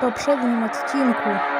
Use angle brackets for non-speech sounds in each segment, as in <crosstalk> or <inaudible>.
poprzednim odcinku.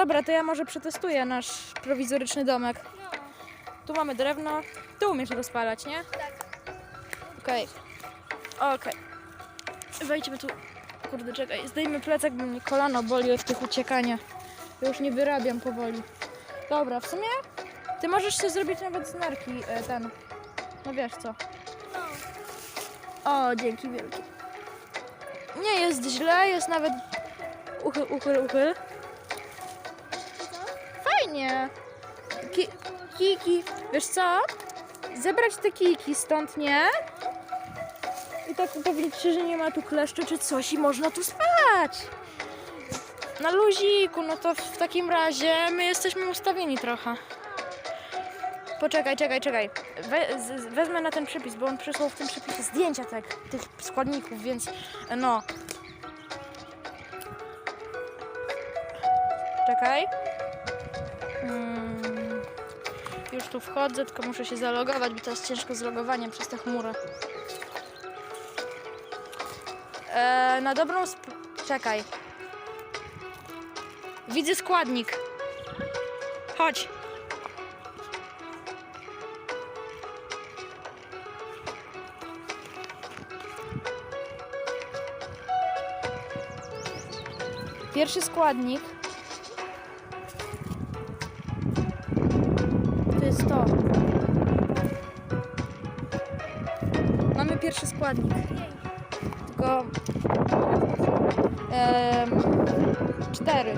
Dobra, to ja może przetestuję nasz prowizoryczny domek. Tu mamy drewno. Tu umiesz rozpalać, nie? Tak. Okej. Okej. Wejdźmy tu. Kurde, czekaj. Zdejmy plecak, bo mnie kolano boli od tych uciekania. Ja już nie wyrabiam powoli. Dobra, w sumie ty możesz sobie zrobić nawet z e, ten. No wiesz co. O, dzięki wielkie. Nie jest źle, jest nawet... Uchyl, uchyl, uchyl. Fajnie. Ki kiki. Wiesz co? Zebrać te kiki stąd, nie? I tak upewnić się, że nie ma tu kleszczy czy coś i można tu spać. Na luziku, no to w takim razie my jesteśmy ustawieni trochę. Poczekaj, czekaj, czekaj. We, wezmę na ten przypis, bo on przysłał w tym przypisie zdjęcia tak, tych składników, więc no. Czekaj. Mm, już tu wchodzę, tylko muszę się zalogować, bo jest ciężko z logowaniem przez tę chmurę. E, na dobrą sp- Czekaj. Widzę składnik. Chodź. Pierwszy składnik składnik. Tylko em, cztery.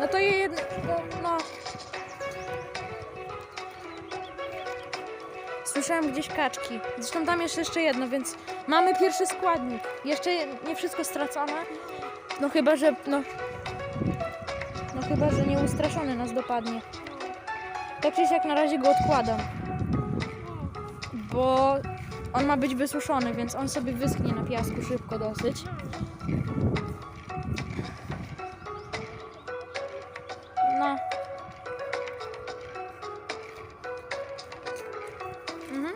No to je jedno. No, no. Słyszałem gdzieś kaczki. Zresztą tam jest jeszcze jedno, więc mamy pierwszy składnik. Jeszcze nie wszystko stracone. No chyba, że. No, no chyba, że nieustraszony nas dopadnie. Tak czy siak na razie go odkładam. Bo on ma być wysuszony, więc on sobie wyschnie na piasku szybko dosyć. No. Mhm.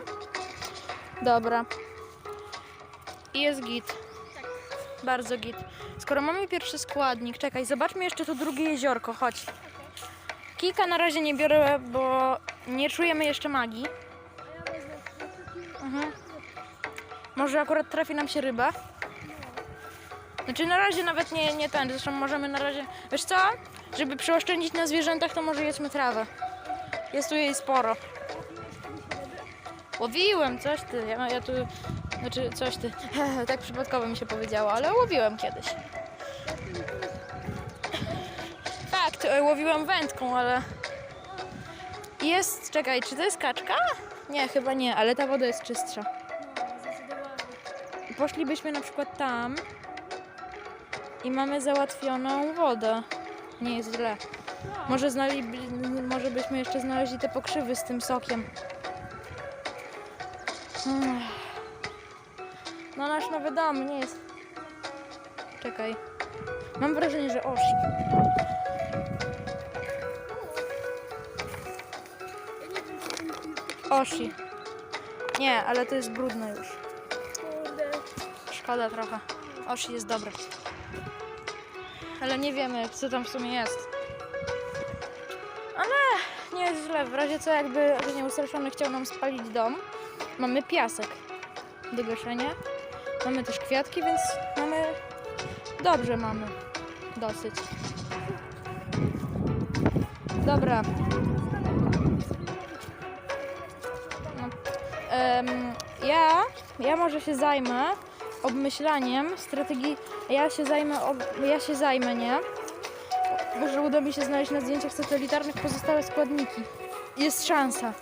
Dobra. I jest git. Bardzo git. Skoro mamy pierwszy składnik, czekaj, zobaczmy jeszcze to drugie jeziorko, chodź. Kika na razie nie biorę, bo nie czujemy jeszcze magii. Mhm. Może akurat trafi nam się ryba. Znaczy na razie nawet nie, nie ten, zresztą możemy na razie... Wiesz co? Żeby przeoszczędzić na zwierzętach, to może jedzmy trawę. Jest tu jej sporo. Łowiłem, coś ty, ja, ja tu... Znaczy, coś ty, <laughs> tak przypadkowo mi się powiedziało, ale łowiłem kiedyś. Fakt, e, łowiłam wędką, ale... Jest, czekaj, czy to jest kaczka? Nie, chyba nie, ale ta woda jest czystsza. Poszlibyśmy na przykład tam i mamy załatwioną wodę. Nie jest źle. Może, znali, może byśmy jeszcze znaleźli te pokrzywy z tym sokiem. No nasz nowy dom nie jest... Czekaj. Mam wrażenie, że osi. Osi. Nie, ale to jest brudne już. Szkoda trochę. Oshi jest dobre. Ale nie wiemy, co tam w sumie jest. Ale nie jest źle. W razie co, jakby nieustraszony chciał nam spalić dom, mamy piasek do gaszenia. Mamy też kwiatki, więc mamy... Dobrze mamy. Dosyć. Dobra. No. Em, Ja, ja może się zajmę obmyślaniem strategii. Ja się zajmę, ob, ja się zajmę, nie? Może uda mi się znaleźć na zdjęciach satelitarnych pozostałe składniki. Jest szansa.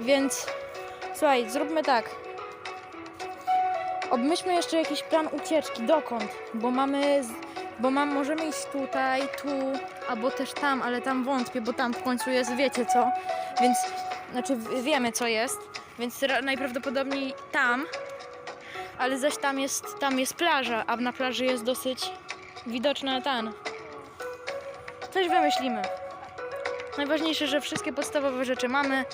Więc słuchaj, zróbmy tak. Obmyślmy jeszcze jakiś plan ucieczki. Dokąd? Bo mamy. Bo mam, możemy iść tutaj, tu, albo też tam, ale tam wątpię, bo tam w końcu jest, wiecie co. Więc, znaczy wiemy co jest, więc ra- najprawdopodobniej tam, ale zaś tam jest, tam jest plaża, a na plaży jest dosyć widoczny ten. Coś wymyślimy. Najważniejsze, że wszystkie podstawowe rzeczy mamy,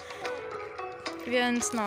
więc no.